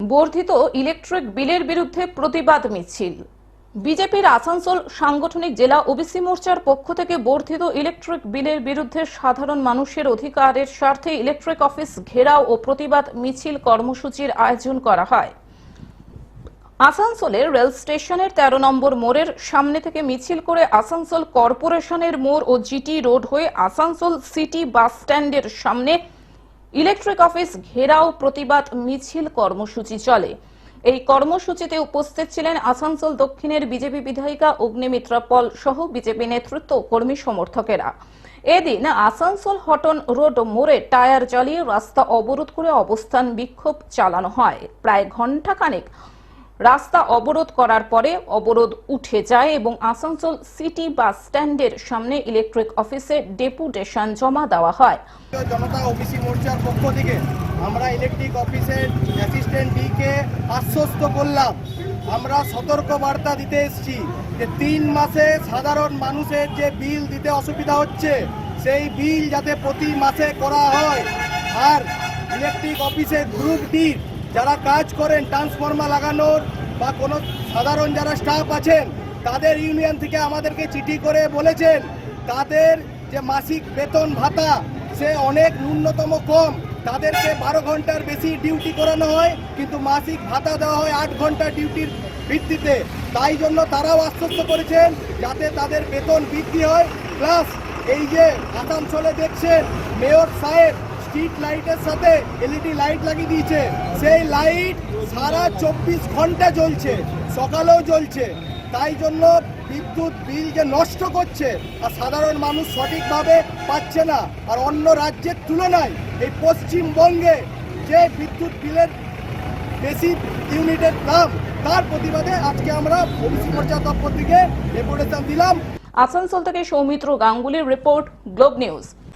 বর্ধিত ইলেকট্রিক বিলের বিরুদ্ধে প্রতিবাদ মিছিল। বিজেপির আসানসোল সাংগঠনিক জেলা ওবিসি মোর্চার পক্ষ থেকে বর্ধিত ইলেকট্রিক বিলের বিরুদ্ধে সাধারণ মানুষের অধিকারের স্বার্থে ইলেকট্রিক অফিস ঘেরাও ও প্রতিবাদ মিছিল কর্মসূচির আয়োজন করা হয়। আসানসোলের রেল স্টেশনের তেরো নম্বর মোড়ের সামনে থেকে মিছিল করে আসানসোল কর্পোরেশনের মোড় ও জিটি রোড হয়ে আসানসোল সিটি বাস স্ট্যান্ডের সামনে ইলেকট্রিক অফিস ঘেরাও প্রতিবাদ মিছিল কর্মসূচি চলে। এই কর্মসূচিতে উপস্থিত ছিলেন আসানসোল দক্ষিণের বিজেপি বিধায়িকা অগ্নিমিত্রা পল সহ বিজেপি নেতৃত্ব কর্মী সমর্থকেরা। এদিন আসানসোল হটন রোড মোড়ে টায়ার জ্বালিয়ে রাস্তা অবরোধ করে অবস্থান বিক্ষোভ চালানো হয়। প্রায় ঘণ্টাখানেক রাস্তা অবরোধ করার পরে অবরোধ উঠে যায় এবং আসানসোল সিটি বাস স্ট্যান্ডের সামনে ইলেকট্রিক অফিসে ডেপুটেশন জমা দেওয়া হয়। জনতা ওবিসি মোর্চার পক্ষ থেকে আমরা ইলেকট্রিক অফিসের অ্যাসিস্ট্যান্ট ডিকে আশ্বস্ত করলাম। আমরা সতর্ক বার্তা দিতে এসেছি যে তিন মাসে সাধারণ মানুষের যে বিল দিতে অসুবিধা হচ্ছে, সেই বিল যাতে প্রতি মাসে করা হয়। আর ইলেকট্রিক অফিসের গ্রুপ ডি, যারা কাজ করেন ট্রান্সফর্মার লাগানোর বা কোনো সাধারণ যারা স্টাফ আছেন, তাদের ইউনিয়ন থেকে আমাদেরকে চিঠি করে বলেছেন, তাদের যে মাসিক বেতন ভাতা, সে অনেক ন্যূনতম কম। তাদেরকে বারো ঘণ্টার বেশি ডিউটি করানো হয়, কিন্তু মাসিক ভাতা দেওয়া হয় আট ঘণ্টা ডিউটির ভিত্তিতে। তাই জন্য তারাও আশ্বস্ত করেছেন, যাতে তাদের বেতন বৃদ্ধি হয়। প্লাস এই যে আসানসোলে দেখছেন, মেয়র সাহেব স্ট্রিট লাইটের সাথে এলইডি লাইট লাগিয়ে দিয়েছে। সেই লাইট সারা চব্বিশ ঘণ্টা জ্বলছে, সকালেও জ্বলছে। তাই জন্য বিদ্যুৎ বিল যে নষ্ট করছে, আর সাধারণ মানুষ সঠিকভাবে পাচ্ছে না, আর অন্য রাজ্যের তুলনায় এই পশ্চিমবঙ্গে যে বিদ্যুৎ বিলের বেশি ইউনিটের দাম, তার প্রতিবাদে আজকে আমরা ওবিসি মোর্চার তরফ থেকে ডেপুটেশন দিলাম। আসানসোল থেকে সৌমিত্র গাঙ্গুলির রিপোর্ট গ্লোব নিউজ।